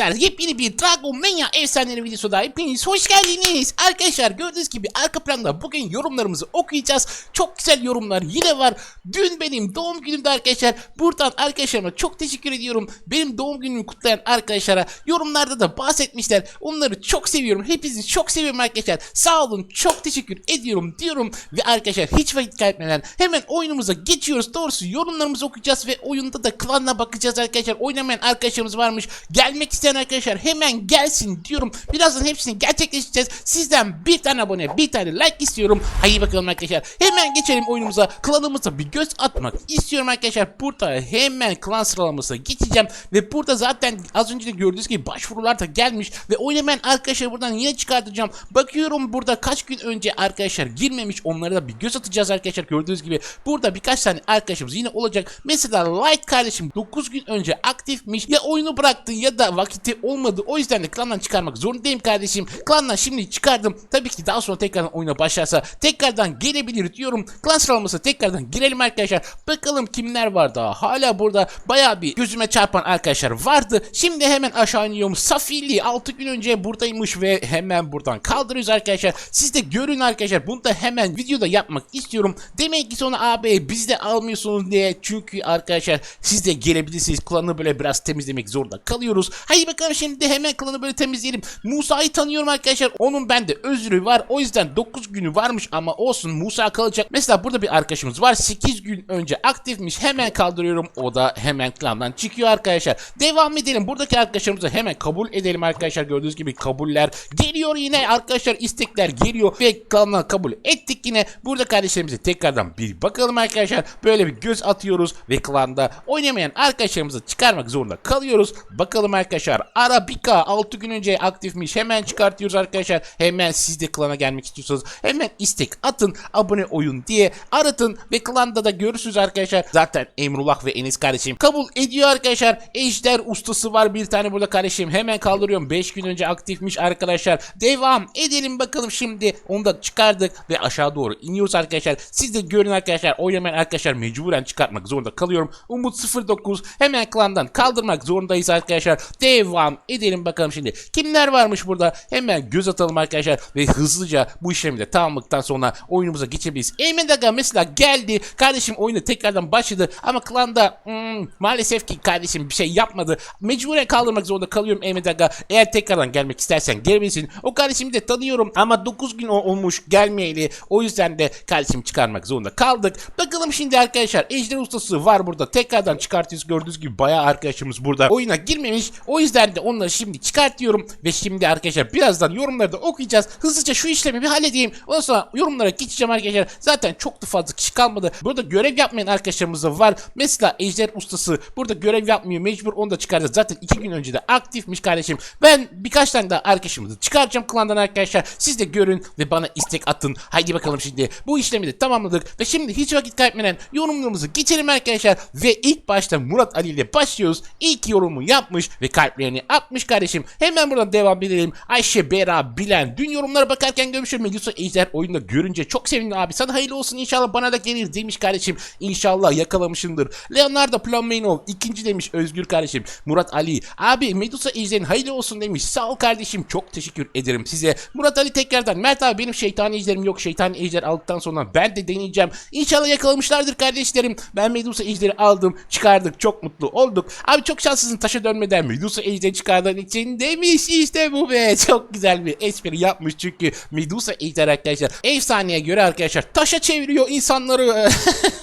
arkadaşlar yepyeni bir Dragon Mania efsaneleri videosuna hepiniz hoş geldiniz. Arkadaşlar gördüğünüz gibi arka planda bugün yorumlarımızı okuyacağız. Çok güzel yorumlar yine var. Dün benim doğum günümde arkadaşlar. Buradan arkadaşlarıma çok teşekkür ediyorum. Benim doğum günümü kutlayan arkadaşlara yorumlarda da bahsetmişler. Onları çok seviyorum. Hepinizi çok seviyorum arkadaşlar. Sağ olun çok teşekkür ediyorum diyorum. Ve arkadaşlar hiç vakit kaybetmeden hemen oyunumuza geçiyoruz. Doğrusu yorumlarımızı okuyacağız ve oyunda da klanla bakacağız arkadaşlar. Oynamayan arkadaşlarımız varmış. Gelmek isteyen arkadaşlar hemen gelsin diyorum. Birazdan hepsini gerçekleştireceğiz. Sizden bir tane abone, bir tane like istiyorum. Haydi bakalım arkadaşlar. Hemen geçelim oyunumuza. Klanımıza bir göz atmak istiyorum arkadaşlar. Burada hemen klan sıralamasına geçeceğim. Ve burada zaten az önce de gördüğünüz gibi başvurular da gelmiş. Ve oynamayan arkadaşlar buradan yine çıkartacağım. Bakıyorum burada kaç gün önce arkadaşlar girmemiş. Onlara da bir göz atacağız arkadaşlar. Gördüğünüz gibi burada birkaç tane arkadaşımız yine olacak. Mesela Light kardeşim 9 gün önce aktifmiş. Ya oyunu bıraktı ya da vakiti olmadı. O yüzden de klandan çıkarmak zorundayım kardeşim. Klandan şimdi çıkardım. Tabii ki daha sonra tekrardan oyuna başlarsa tekrardan gelebilir diyorum. Klan sıralaması tekrardan girelim arkadaşlar. Bakalım kimler var daha. Hala burada baya bir gözüme çarpan arkadaşlar vardı. Şimdi hemen aşağı iniyorum. Safili 6 gün önce buradaymış ve hemen buradan kaldırıyoruz arkadaşlar. Siz de görün arkadaşlar. Bunu da hemen videoda yapmak istiyorum. Demek ki sonra abi biz de almıyorsunuz diye. Çünkü arkadaşlar siz de gelebilirsiniz. Klanı böyle biraz temizlemek zorunda kalıyoruz. Haydi bakalım şimdi hemen klanı böyle temizleyelim. Musa'yı tanıyorum arkadaşlar. Onun bende özrü var. O yüzden 9 günü varmış ama olsun Musa kalacak. Mesela burada bir arkadaşımız var. 8 gün önce aktifmiş. Hemen kaldırıyorum. O da hemen klandan çıkıyor arkadaşlar. Devam edelim. Buradaki arkadaşlarımızı hemen kabul edelim arkadaşlar. Gördüğünüz gibi kabuller geliyor yine arkadaşlar. istekler geliyor ve klandan kabul ettik yine. Burada kardeşlerimize tekrardan bir bakalım arkadaşlar. Böyle bir göz atıyoruz ve klanda oynamayan arkadaşlarımızı çıkarmak zorunda kalıyoruz. Bakalım arkadaşlar. Arabica 6 gün önce aktifmiş. Hemen çıkartıyoruz arkadaşlar. Hemen siz de klana gelmek istiyorsanız hemen istek atın. Abone oyun diye aratın ve klanda da görürsünüz arkadaşlar. Zaten Emrullah ve Enis kardeşim kabul ediyor arkadaşlar. Ejder ustası var bir tane burada kardeşim. Hemen kaldırıyorum. 5 gün önce aktifmiş arkadaşlar. Devam edelim bakalım şimdi. Onu da çıkardık ve aşağı doğru iniyoruz arkadaşlar. Siz de görün arkadaşlar. Oynamayan arkadaşlar mecburen çıkartmak zorunda kalıyorum. Umut 09 hemen klandan kaldırmak zorundayız arkadaşlar. Devam edelim bakalım şimdi. Kimler varmış burada? Hemen göz atalım arkadaşlar ve hızlıca bu işlemi de tamamladıktan sonra oyunumuza geçebiliriz. Eymen Daga mesela geldi. Kardeşim oyunu tekrardan başladı ama klanda hmm, maalesef ki kardeşim bir şey yapmadı. Mecburen kaldırmak zorunda kalıyorum Eymen Daga. Eğer tekrardan gelmek istersen gelebilirsin. O kardeşimi de tanıyorum ama 9 gün olmuş gelmeyeli. O yüzden de kardeşim çıkarmak zorunda kaldık. Bakalım şimdi arkadaşlar Ejder Ustası var burada. Tekrardan çıkartıyoruz. Gördüğünüz gibi bayağı arkadaşımız burada oyuna girmemiş. O yüzden de onları şimdi çıkartıyorum. Ve şimdi arkadaşlar birazdan yorumları da okuyacağız. Hızlıca şu işlemi bir halledeyim. Ondan sonra yorumlara geçeceğim arkadaşlar. Zaten çok da fazla kişi kalmadı. Burada görev yapmayan arkadaşlarımız da var. Mesela Ejder Ustası burada görev yapmıyor. Mecbur onu da çıkaracağız. Zaten iki gün önce de aktifmiş kardeşim. Ben birkaç tane daha arkadaşımızı çıkaracağım klandan arkadaşlar. Siz de görün ve bana istek atın. Haydi bakalım şimdi. Bu işlemi de tamamladık. Ve şimdi hiç vakit kaybetmeden yorumlarımızı geçelim arkadaşlar. Ve ilk başta Murat Ali ile başlıyoruz. İlk yorumu yapmış ve kalplerini atmış kardeşim. Hemen buradan devam edelim. Ayşe, Bera, Bilen. Dün yorumlara bakarken görmüşüm. Medusa Ejder oyunda görünce çok sevindim abi. Sana hayırlı olsun inşallah bana da gelir demiş kardeşim. İnşallah yakalamışımdır. Leonardo Plamenov ikinci demiş Özgür kardeşim. Murat Ali. Abi Medusa Ejder'in hayırlı olsun demiş. Sağ ol kardeşim. Çok teşekkür ederim size. Murat Ali tekrardan. Mert abi benim şeytani ejderim yok. Şeytani ejder aldıktan sonra ben de deneyeceğim. İnşallah yakalamışlardır kardeşlerim. Ben Medusa ejderi aldım. Çıkardık. Çok mutlu olduk. Abi çok şanslısın taşa dönmeden Medusa ejderi çıkardığın için demiş. İşte bu be. Çok güzel bir espri yapmış çünkü Medusa ejder arkadaşlar. Efsaneye göre arkadaşlar taşa çeviriyor insanları.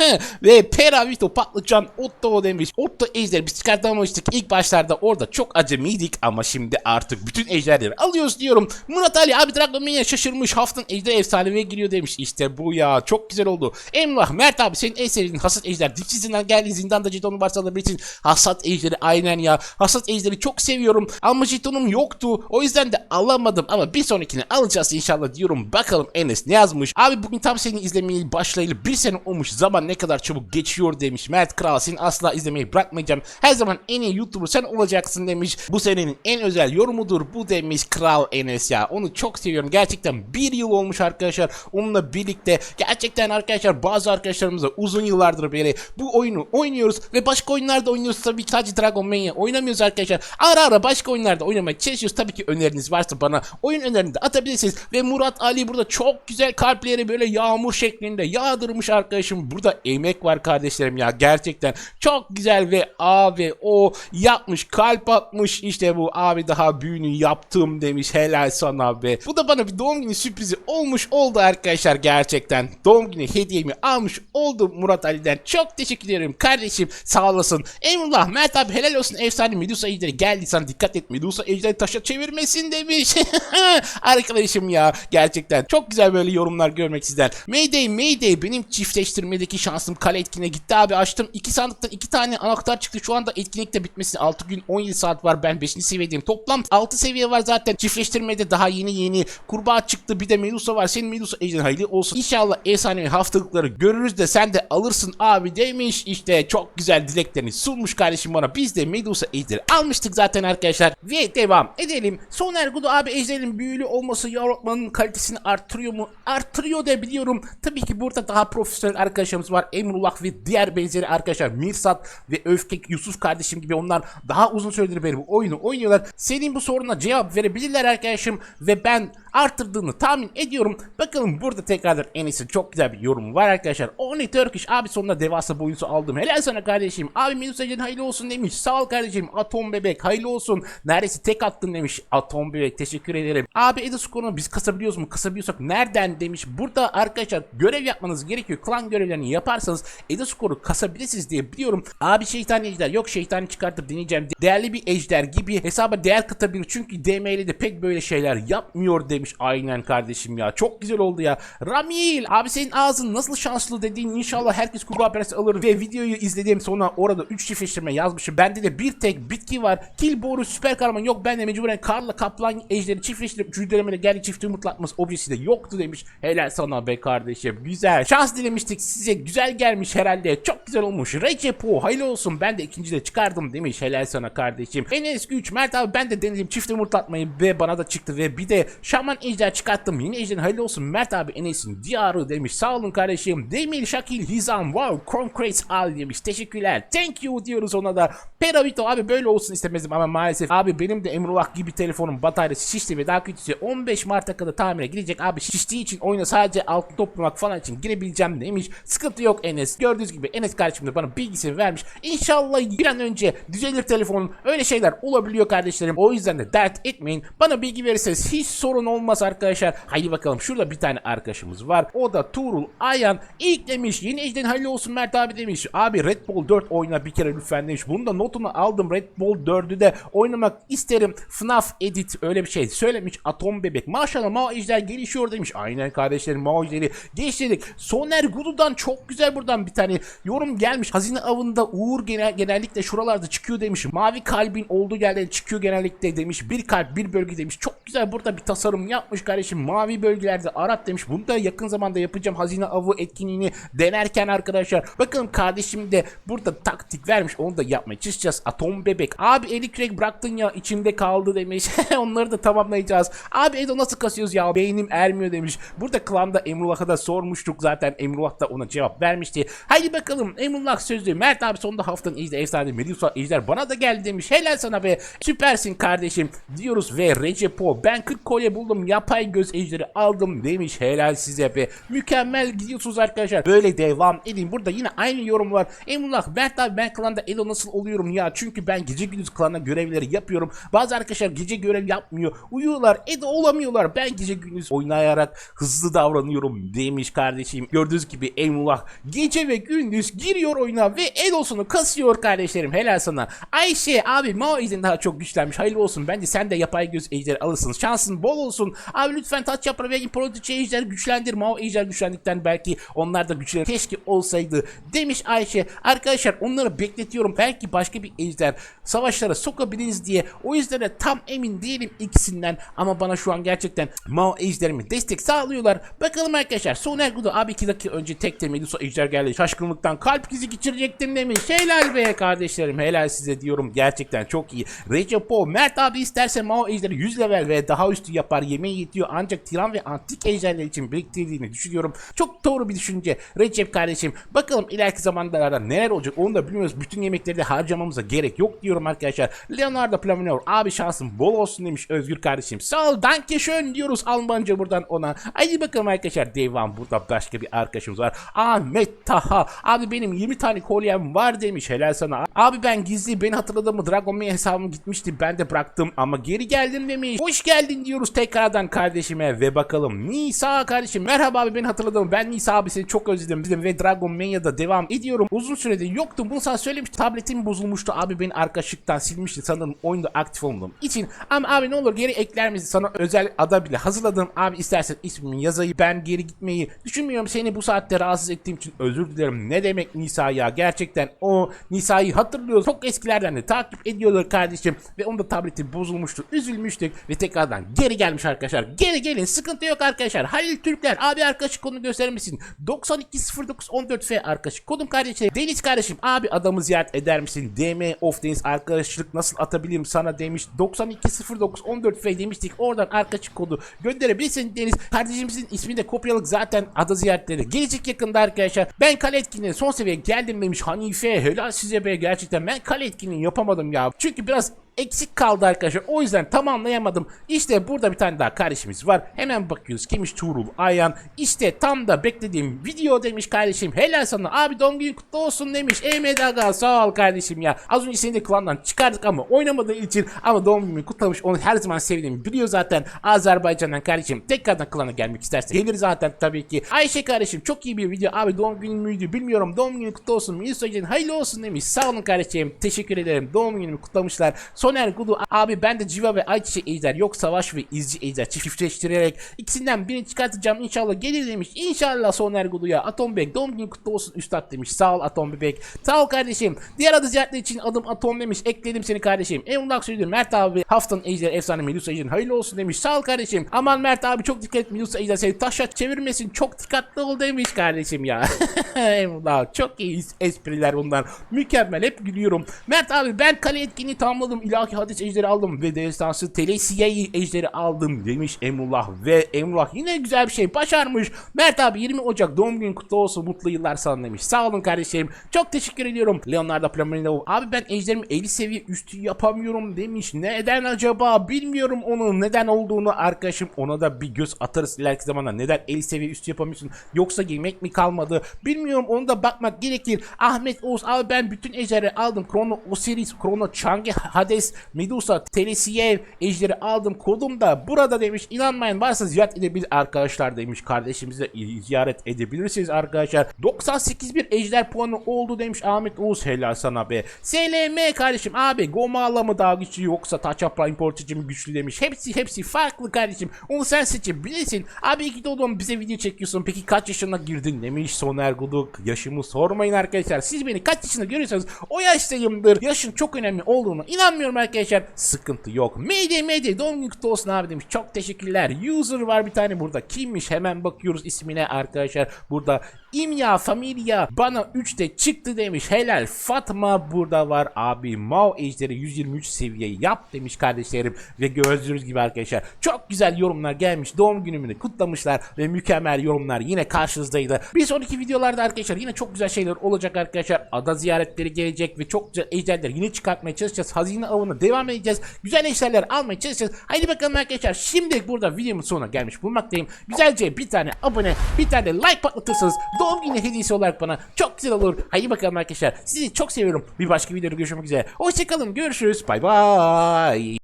Ve Peravito patlıcan Otto demiş. Otto ejder biz çıkartamamıştık. İlk başlarda orada çok acemiydik ama şimdi artık bütün ejderleri alıyoruz diyorum. Murat Ali abi Dragon Mania şaşırmış. Haftanın ejder efsaneye giriyor demiş. İşte bu ya. Çok güzel oldu. Emrah Mert abi senin en sevdiğin hasat ejder. Dipsizinden geldi. Zindanda jetonu varsa alabilirsin. Hasat ejderi aynen ya. Hasat ejderi çok seviyorum. Ama jetonum yoktu. O yüzden de alamadım. Ama bir sonrakini alacağız inşallah diyorum. Bakalım Enes ne yazmış. Abi bugün tam seni izlemeyi başlayalı bir sene olmuş. Zaman ne kadar çabuk geçiyor demiş. Mert Kral seni asla izlemeyi bırakmayacağım. Her zaman en iyi YouTuber sen olacaksın demiş. Bu senenin en özel yorumudur bu demiş Kral Enes ya. Onu çok seviyorum. Gerçekten bir yıl olmuş arkadaşlar. Onunla birlikte gerçekten arkadaşlar bazı arkadaşlarımızla uzun yıllardır beri bu oyunu oynuyoruz ve başka oyunlarda oynuyoruz tabii ki sadece Dragon Mania oynamıyoruz arkadaşlar. Ara ara başka oyunlarda oynamaya çalışıyoruz. Tabii ki öneriniz varsa bana oyun önerini de atabilirsiniz. Ve Murat Ali burada çok güzel kalpleri böyle yağmur şeklinde yağdırmış arkadaşım. Burada emek var kardeşlerim ya gerçekten. Çok güzel ve abi o yapmış kalp atmış işte bu abi daha büyüğünü yaptım demiş helal sana be. Bu da bana bir doğum günü sürprizi olmuş oldu arkadaşlar gerçekten. Doğum günü hediyemi almış oldum Murat Ali'den. Çok teşekkür ederim kardeşim sağ olasın. Eyvallah Mert abi helal olsun efsane Medusa ejderi geldi sana dikkat et Medusa ejderi taşa çevirmesin demiş. Arkadaşım ya gerçekten çok güzel böyle yorumlar görmek sizden. Mayday Mayday benim çiftleştirmedeki şansım kale etkinliğe gitti abi açtım. iki sandıktan iki tane anahtar çıktı şu anda etkinlikte bitmesi 6 gün 17 saat var ben 5. seviyedeyim. Toplam 6 seviye var zaten çiftleştirmede daha yeni yeni kurbağa çıktı bir de Medusa var. Senin Medusa ejderin hayırlı olsun. İnşallah efsanevi haftalıkları görürüz de sen de alırsın abi demiş. İşte çok güzel dileklerini sunmuş kardeşim bana. Biz de Medusa ejderi almıştık zaten arkadaşlar. Ve devam edelim. Soner Gudu abi ejderin büyülü olması yaratmanın kalitesini artırıyor mu? Artırıyor da biliyorum. Tabii ki burada daha profesyonel arkadaşlarımız var. Emrullah ve diğer benzeri arkadaşlar. Mirsat ve Öfkek Yusuf kardeşim gibi onlar daha uzun süredir beri bu oyunu oynuyorlar. Senin bu soruna cevap verebilirler arkadaşım. Ve ben arttırdığını tahmin ediyorum. Bakalım burada tekrardan Enes'in çok güzel bir yorumu var arkadaşlar. Only Turkish abi sonunda devasa boyusu aldım. Helal sana kardeşim. Abi Medusa Ejder'in hayırlı olsun demiş. Sağ ol kardeşim. Atom bebek hayırlı olsun. Neredeyse tek attın demiş. Atom bebek teşekkür ederim. Abi Edo skorunu biz kasabiliyoruz mu? Kasabiliyorsak nereden demiş. Burada arkadaşlar görev yapmanız gerekiyor. Klan görevlerini yaparsanız Edo skoru kasabilirsiniz diye biliyorum. Abi şeytani ejder yok şeytani çıkartıp deneyeceğim. Değerli bir ejder gibi hesaba değer katabilir. Çünkü DM'li de pek böyle şeyler yapmıyor demiş. Aynen kardeşim ya. Çok güzel oldu ya. Ramil abi senin ağzın nasıl şanslı dediğin inşallah herkes kurbağa presi alır ve videoyu izlediğim sonra orada 3 çiftleştirme yazmışım. Bende de bir tek bitki var. Kill boru süper kahraman yok. Ben de mecburen karla kaplan ejderi çiftleştirip üçüncü denemede geldi çift yumurtlatması objesi de yoktu demiş. Helal sana be kardeşim. Güzel. Şans dilemiştik size. Güzel gelmiş herhalde. Çok güzel olmuş. Recep o hayırlı olsun. Ben de ikinci de çıkardım demiş. Helal sana kardeşim. Enes güç. Mert abi ben de denedim çift yumurtlatmayı ve bana da çıktı ve bir de şaman ejder çıkarttım. Yine ejderin hayırlı olsun. Mert abi Enes'in diyarı demiş. Sağ olun kardeşim. Demir Şakil Hizam wow Concrete al demiş. Teşekkürler. Thank you diyoruz ona da. Peravito abi böyle olsun istemezdim ama maalesef abi benim de Emrullah gibi telefonun bataryası şişti ve daha kötüsü 15 Mart'a kadar tamire girecek abi şiştiği için oyuna sadece altın toplamak falan için girebileceğim demiş. Sıkıntı yok Enes. Gördüğünüz gibi Enes kardeşim de bana bilgisini vermiş. İnşallah bir an önce düzelir telefonun. Öyle şeyler olabiliyor kardeşlerim. O yüzden de dert etmeyin. Bana bilgi verirseniz hiç sorun olmaz arkadaşlar. Haydi bakalım şurada bir tane arkadaşımız var. O da Tuğrul Ayan. İlk demiş yeni ejden hayırlı olsun Mert abi demiş. Abi Red Bull 4 oyna bir kere lütfen demiş. Bunu da notunu aldım. Red Bull 4'ü de oynamak isterim. FNAF Edit öyle bir şey söylemiş. Atom Bebek. Maşallah Mao Ejder gelişiyor demiş. Aynen kardeşlerim Mao Ejder'i geçtirdik. Soner Gudu'dan çok güzel buradan bir tane yorum gelmiş. Hazine avında Uğur genel, genellikle şuralarda çıkıyor demiş. Mavi kalbin olduğu yerlerde çıkıyor genellikle demiş. Bir kalp bir bölge demiş. Çok güzel burada bir tasarım yapmış kardeşim. Mavi bölgelerde arat demiş. Bunu da yakın zamanda yapacağım. Hazine avı etkinliğini denerken arkadaşlar. Bakalım kardeşim de burada taktik vermiş. Onu da yapmaya çalışacağız. Atom bebek. Abi eli kürek bıraktın ya içimde kaldı demiş. Onları da tamamlayacağız. Abi Edo nasıl kasıyoruz ya? Beynim ermiyor demiş. Burada klanda Emrullah'a da sormuştuk zaten. Emrullah da ona cevap vermişti. Haydi bakalım Emrullah sözlü. Mert abi sonunda haftanın ejder efsane Medusa ejder bana da geldi demiş. Helal sana be. Süpersin kardeşim diyoruz ve Recepo ben 40 kolye buldum. Yapay göz ejderi aldım demiş. Helal size be. Mükemmel gidiyorsunuz arkadaşlar. Böyle devam edin. Burada yine aynı yorum var. Emrullah Mert abi ben klanda Edo nasıl oluyorum ya? Çünkü ben gece gündüz klanda görevleri yapıyorum. Bazı arkadaşlar gece görev yapmıyor. Uyuyorlar. Edo olamıyorlar. Ben gece gündüz oynayarak hızlı davranıyorum demiş kardeşim. Gördüğünüz gibi Emrullah gece ve gündüz giriyor oyuna ve Edo'sunu kasıyor kardeşlerim. Helal sana. Ayşe abi Mao Ejder'in daha çok güçlenmiş. Hayırlı olsun. Bence sen de yapay göz ejderi alırsın. Şansın bol olsun. Abi lütfen taç yaprağı ve imparatoriçe ejder güçlendir. Mao ejder güçlendikten belki onlar da güçlenir. Keşke olsaydı demiş Ayşe. Arkadaşlar onları bekletiyorum. Belki başka bir ejder savaşlara sokabiliriz diye. O yüzden de tam emin değilim ikisinden. Ama bana şu an gerçekten Mao ejderimi destek sağlıyorlar. Bakalım arkadaşlar. Soner Gudu abi 2 dakika önce tek Medusa ejder geldi. Şaşkınlıktan kalp krizi geçirecektim demiş. Helal be kardeşlerim. Helal size diyorum. Gerçekten çok iyi. Recepo Mert abi isterse Mao ejderi 100 level ve daha üstü yapar. Yemeği yetiyor. Ancak tiran ve antik ejderler için biriktirdiğini düşünüyorum. Çok doğru bir düşünce. Recep kardeşim. Bakalım ileriki zamanlarda neler olacak onu da bilmiyoruz. Bütün yemekleri de harcamak almamıza gerek yok diyorum arkadaşlar. Leonardo Plaminor abi şansın bol olsun demiş Özgür kardeşim. Sağ ol danke schön diyoruz Almanca buradan ona. Hadi bakalım arkadaşlar devam burada başka bir arkadaşımız var. Ahmet Taha abi benim 20 tane kolyem var demiş helal sana. Abi ben gizli beni hatırladın mı Dragon Mail hesabım gitmişti ben de bıraktım ama geri geldim demiş. Hoş geldin diyoruz tekrardan kardeşime ve bakalım Nisa kardeşim merhaba abi beni hatırladın mı? Ben Nisa abi seni çok özledim bizim ve Dragon Mania'da devam ediyorum. Uzun süredir yoktum bunu sana söylemiştim tabletim bozulmuştu abi beni arkadaşlıktan silmişti sanırım oyunda aktif olmadığım için. Ama abi ne olur geri ekler misin sana özel ada bile hazırladım. Abi istersen ismimi yazayım ben geri gitmeyi düşünmüyorum seni bu saatte rahatsız ettiğim için özür dilerim. Ne demek Nisa ya gerçekten o Nisa'yı hatırlıyoruz. Çok eskilerden de takip ediyorlar kardeşim ve onun da tableti bozulmuştu üzülmüştük ve tekrardan geri gelmiş arkadaşlar. Geri gelin sıkıntı yok arkadaşlar. Halil Türkler abi arkadaşlık kodunu gösterir misin? 920914F arkadaşlık kodum kardeşim. Deniz kardeşim abi adamı ziyaret eder misin? DM of Deniz arkadaşlık nasıl atabilirim sana demiş. 920914F demiştik. Oradan arkadaşlık kodu gönderebilirsin Deniz. Kardeşimizin ismini de kopyaladık zaten ada ziyaretleri. Gelecek yakında arkadaşlar. Ben kale etkinliğine son seviyeye geldim demiş Hanife. Helal size be gerçekten. Ben kale etkinliğini yapamadım ya. Çünkü biraz eksik kaldı arkadaşlar. O yüzden tamamlayamadım. İşte burada bir tane daha kardeşimiz var. Hemen bakıyoruz. Kimmiş Tuğrul Ayhan. İşte tam da beklediğim video demiş kardeşim. Helal sana. Abi doğum günün kutlu olsun demiş. Aga sağ ol kardeşim ya. Az önce seni de klandan çıkardık ama oynamadığı için ama doğum gününü kutlamış. Onu her zaman sevdiğimi biliyor zaten. Azerbaycan'dan kardeşim. Tekrardan klana gelmek isterse gelir zaten tabii ki. Ayşe kardeşim çok iyi bir video. Abi doğum günün müydü bilmiyorum. Doğum günün kutlu olsun. Hoca'nın hayırlı olsun demiş. Sağ olun kardeşim. Teşekkür ederim. Doğum günümü kutlamışlar. Soner Gudu abi ben de Civa ve Ayçiçek Ejder yok Savaş ve İzci Ejder çiftleştirerek ikisinden birini çıkartacağım inşallah gelir demiş. İnşallah Soner Gudu'ya Atom Bebek doğum günü kutlu olsun üstad demiş. Sağ ol Atom Bebek. Sağ ol kardeşim. Diğer adı ziyaretler için adım Atom demiş. Ekledim seni kardeşim. Emrullah söylüyorum Mert abi haftanın Ejder efsane Medusa Ejder'in hayırlı olsun demiş. Sağ ol kardeşim. Aman Mert abi çok dikkat et Medusa Ejder seni taşa çevirmesin. Çok dikkatli ol demiş kardeşim ya. Emrullah çok iyi espriler bunlar. Mükemmel hep gülüyorum. Mert abi ben kale etkinliği tamamladım. İlahi hadis ejderi aldım ve destansı telesiyeyi ejderi aldım demiş Emrullah ve Emrullah yine güzel bir şey başarmış. Mert abi 20 Ocak doğum günün kutlu olsun mutlu yıllar sana demiş. Sağ olun kardeşim. Çok teşekkür ediyorum. Leonardo Plaminov abi ben ejderimi 50 seviye üstü yapamıyorum demiş. Neden acaba bilmiyorum onu neden olduğunu arkadaşım ona da bir göz atarız ileriki zamanda. Neden 50 seviye üstü yapamıyorsun yoksa yemek mi kalmadı bilmiyorum onu da bakmak gerekir. Ahmet Oğuz abi ben bütün ejderi aldım. Krono Osiris, Krono Changi, Hades, Medusa, Telesiyev ejderi aldım. Kodum da burada demiş. İnanmayın varsa ziyaret edebilir arkadaşlar demiş. Kardeşimize ziyaret edebilirsiniz arkadaşlar. 98 bir ejder puanı oldu demiş Ahmet Oğuz. Helal sana be. SLM kardeşim abi Gomala mı daha güçlü yoksa Taçapra importici mi güçlü demiş. Hepsi hepsi farklı kardeşim. Onu sen seçebilirsin. Abi iki oğlum bize video çekiyorsun. Peki kaç yaşına girdin demiş Soner Guduk. Yaşımı sormayın arkadaşlar. Siz beni kaç yaşında görüyorsanız o yaştayımdır. Yaşın çok önemli olduğunu inanmıyorum arkadaşlar. Sıkıntı yok. Mayday Mayday doğum günü kutlu olsun abi demiş. Çok teşekkürler. User var bir tane burada. Kimmiş? Hemen bakıyoruz ismine arkadaşlar. Burada İmya Familia bana 3'te çıktı demiş. Helal Fatma burada var abi. Mao ejderi 123 seviye yap demiş kardeşlerim. Ve gördüğünüz gibi arkadaşlar çok güzel yorumlar gelmiş. Doğum günümünü kutlamışlar ve mükemmel yorumlar yine karşınızdaydı. Bir sonraki videolarda arkadaşlar yine çok güzel şeyler olacak arkadaşlar. Ada ziyaretleri gelecek ve çok güzel ejderler yine çıkartmaya çalışacağız. Hazine avına devam edeceğiz. Güzel ejderler almaya çalışacağız. Haydi bakalım arkadaşlar. Şimdi burada videomun sonuna gelmiş bulmaktayım. Güzelce bir tane abone, bir tane like patlatırsanız doğum günü hediyesi olarak bana çok güzel olur. Haydi bakalım arkadaşlar. Sizi çok seviyorum. Bir başka videoda görüşmek üzere. Hoşçakalın. Görüşürüz. Bay bay.